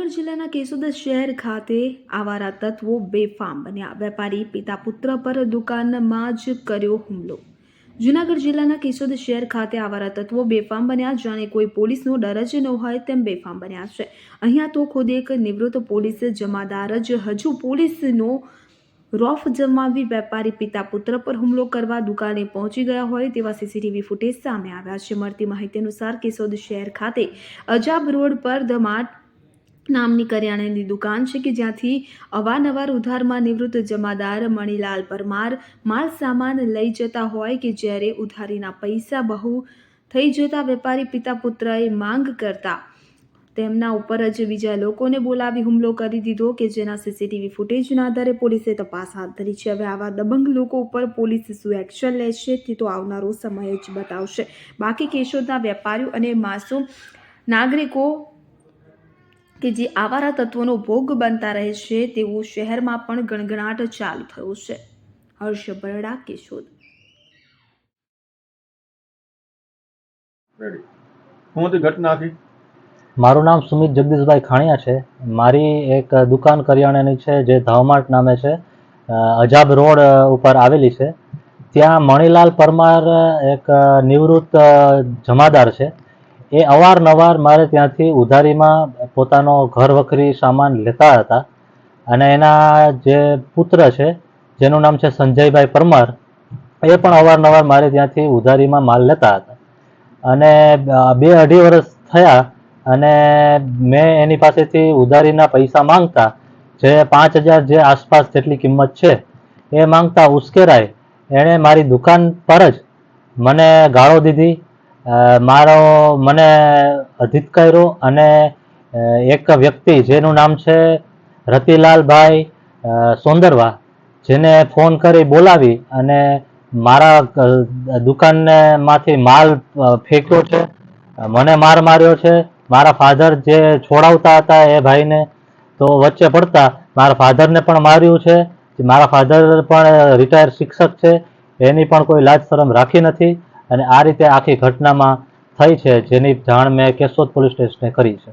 જૂનાગઢ જિલ્લાના કેશોદ શહેર ખાતે આવારા તત્વો બેફામ બન્યા. વેપારી પિતા પુત્ર પર દુકાનમાં જ કર્યો હુમલો. જૂનાગઢ જિલ્લાના કેશોદ શહેર ખાતે આવારા તત્વો બેફામ બન્યા. જાણે કોઈ પોલીસનો ડર જ ન હોય તેમ બેફામ બન્યા છે. અહીંયા તો ખુદ એક નિવૃત્ત પોલીસ જમાદાર જ હજુ પોલીસનો રોફ જમાવી વેપારી પિતા પુત્ર પર હુમલો કરવા દુકાને પહોંચી ગયા હોય તેવા સીસીટીવી ફૂટેજ સામે આવ્યા છે. મળતી માહિતી અનુસાર કેશોદ શહેર ખાતે અજાબ રોડ પર ધ માર્ટ નામની કરિયાણાની દુકાન છે કે જ્યાંથી અવારનવાર ઉધારમાં નિવૃત્ત જમાદાર મણીલાલ પરમાર માલ સામાન લઈ જતા હોય કે જ્યારે ઉધારીના પૈસા બહુ થઈ જતા વેપારી પિતા પુત્રએ માંગ કરતા. તેમના ઉપર જ બીજા લોકોને બોલાવી હુમલો કરી દીધો કે જેના સીસીટીવી ફૂટેજના આધારે પોલીસે તપાસ હાથ ધરી છે. હવે આવા દબંગ લોકો ઉપર પોલીસ શું એક્શન લેશે તે તો આવનારો સમય જ બતાવશે. બાકી કેશોદના વેપારીઓ અને માસૂમ નાગરિકો કે જે આવારા તત્વોનો ભોગ બનતા રહે છે તેવું શહેરમાં પણ ગણગણાટ ચાલુ થયો છે. હર્ષ બરડા કેશોદ. હું ઘટના મારું નામ સુમિત જગદીશભાઈ ખાણિયા છે. મારી એક દુકાન કરિયાણાની છે જે ધાવમાર્ટ નામે છે. અજાબ રોડ ઉપર આવેલી છે. ત્યાં મણિલાલ પરમાર એક નિવૃત્ત જમાદાર છે. એ અવારનવાર મારે ત્યાંથી ઉધારીમાં પોતાનો ઘર વખરી સામાન લેતા હતા. અને એના જે પુત્ર છે, જેનું નામ છે સંજયભાઈ પરમાર, એ પણ અવારનવાર મારે ત્યાંથી ઉધારીમાં માલ લેતા હતા. અને બે અઢી વર્ષ થયા અને મેં એની પાસેથી ઉધારીના પૈસા માંગતા, જે પાંચ હજાર જે આસપાસ જેટલી કિંમત છે, એ માંગતા ઉશ્કેરાય. એણે મારી દુકાન પર જ મને ગાળો દીધી મારો મને અધિકાર્યો અને એક વ્યક્તિ જેનું નામ છે રતિલાલભાઈ સોંદરવા જેને ફોન કરી બોલાવી અને મારા અ, દુકાનને માંથી માલ ફેંક્યો છે મને માર માર્યો છે. મારા ફાધર જે છોડાવતા હતા એ ભાઈને તો વચ્ચે પડતા મારા ફાધરને પણ માર્યું છે. મારા ફાધર પણ રિટાયર શિક્ષક છે. એની પણ કોઈ લાજ શરમ રાખી નથી. અને આ રીતે આખી ઘટનામાં થઈ છે જેની જાણ મેં કેશોદ પોલીસ સ્ટેશને કરી છે.